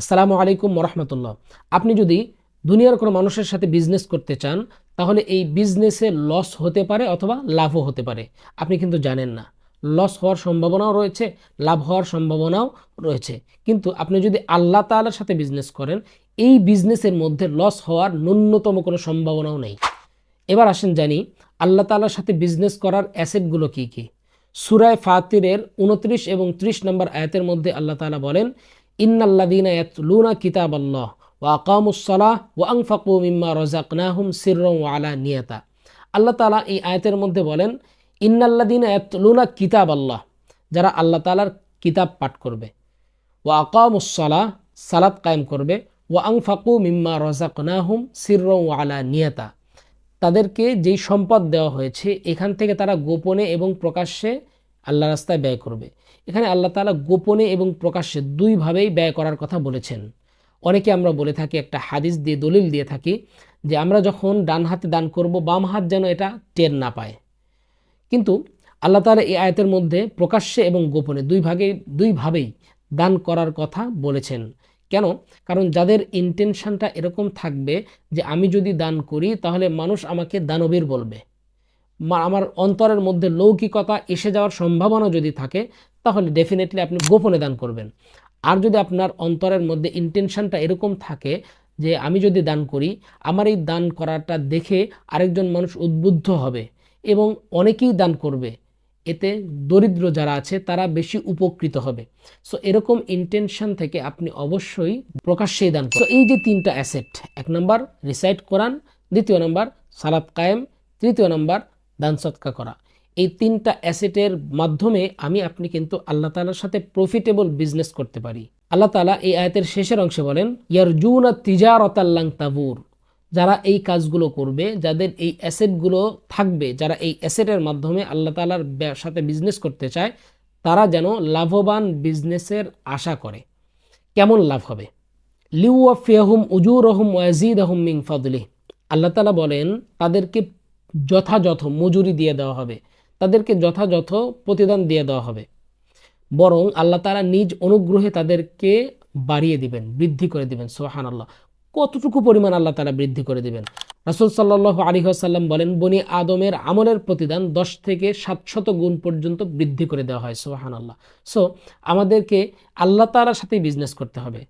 আসসালামু আলাইকুম রহমতুল্লাহ। আপনি যদি দুনিয়ার কোনো মানুষের সাথে বিজনেস করতে চান, তাহলে এই বিজনেসে লস হতে পারে অথবা লাভও হতে পারে। আপনি কিন্তু জানেন না। লস হওয়ার সম্ভাবনাও রয়েছে, লাভ হওয়ার সম্ভাবনাও রয়েছে। কিন্তু আপনি যদি আল্লাহ তাআলার সাথে বিজনেস করেন, এই বিজনেসের মধ্যে লস হওয়ার ন্যূনতম কোনো সম্ভাবনাও নেই। এবার আসেন জানি, আল্লাহ তাআলার সাথে বিজনেস করার অ্যাসেটগুলো কি কি? সুরায় ফাতিরের উনত্রিশ এবং ত্রিশ নম্বর আয়াতের মধ্যে আল্লাহ তাআলা বলেন আল্লাহ মিম্মা এই আয়াতের মধ্যে বলেন ইন্নাল্লাদিনা কিতাব আল্লাহ যারা আল্লাহ কিতাব পাঠ করবে। ওয়া আকামুসসালাহ, সালাত কায়েম করবে। ওয়া আনফাকু মিম্মা রাযাকনাহুম সিররান ওয়া আলা নিয়াতা তাদেরকে যেই সম্পদ দেওয়া হয়েছে, এখান থেকে তারা গোপনে এবং প্রকাশ্যে আল্লাহ রাস্তায় ব্যয় করবে। এখানে আল্লাহ তাআলা গোপনে এবং প্রকাশ্যে দুইভাবেই ব্যয় করার কথা বলেছেন। অনেকে আমরা বলে থাকি, একটা হাদিস দিয়ে দলিল দিয়ে থাকি যে আমরা যখন ডান হাতে দান করব, বাম হাত যেন এটা টের না পায়। কিন্তু আল্লাহ তাআলা এই আয়তের মধ্যে প্রকাশ্যে এবং গোপনে দুই ভাগে দুইভাবেই দান করার কথা বলেছেন। কেন? কারণ যাদের ইন্টেনশনটা এরকম থাকবে যে আমি যদি দান করি, তাহলে মানুষ আমাকে দানবীর বলবে। আমার অন্তরের মধ্যে লৌকিকতা এসে যাওয়ার সম্ভাবনা যদি থাকে তাহলে ডেফিনেটলি আপনি গোপনে দান করবেন। আর যদি আপনার অন্তরের মধ্যে ইন্টেনশনটা এরকম থাকে যে আমি যদি দান করি, আমার এই দান করাটা দেখে আরেকজন মানুষ উদ্বুদ্ধ হবে এবং অনেকেই দান করবে। এতে দরিদ্র যারা আছে, তারা বেশি উপকৃত হবে। সো এরকম ইন্টেনশন থেকে আপনি অবশ্যই প্রকাশ্যেই দান করুন এই যে তিনটা অ্যাসেট এক নম্বর রিসাইট কোরআন দ্বিতীয় নম্বর সালাত কায়েম, তৃতীয় নম্বর দান সৎকা করা। এই তিনটা অ্যাসেটের মাধ্যমে আমি আপনি কিন্তু আল্লাহ তাআলার সাথে প্রফিটেবল বিজনেস করতে পারি। আল্লাহ তাআলা এই আয়াতের শেষের অংশে বলেন ইয়ার জুন আ ইয়ারজুনা তিজারতাল্লাং তাবুর যারা এই কাজগুলো করবে, যাদের এই অ্যাসেটগুলো থাকবে, যারা এই অ্যাসেটের মাধ্যমে আল্লাহ তাআলার ব্যা- সাথে বিজনেস করতে চায়, তারা যেন লাভবান বিজনেসের আশা করে। কেমন লাভ হবে? লিউ অফ লিউফিয়াহুম উজুর রহম ওয়াজিদ আহম মিং ফদলি আল্লাহ তালা বলেন, তাদেরকে যথাযথ মজুরি দিয়ে দেওয়া হবে। তাদেরকে যথাযথ প্রতিদান দিয়ে দেওয়া হবে। বরং আল্লাহ তালা নিজ অনুগ্রহে তাদেরকে বাড়িয়ে দিবেন, বৃদ্ধি করে দিবেন সোহান আল্লাহ কতটুকু পরিমাণ আল্লাহ তারা বৃদ্ধি করে দিবেন? রাসুল সাল্লাহ আলী আসাল্লাম বলেন, বনি আদমের আমলের প্রতিদান দশ থেকে সাতশত গুণ পর্যন্ত বৃদ্ধি করে দেওয়া হয় সোহান আল্লাহ সো আমাদেরকে আল্লাহ তালার সাথেই বিজনেস করতে হবে।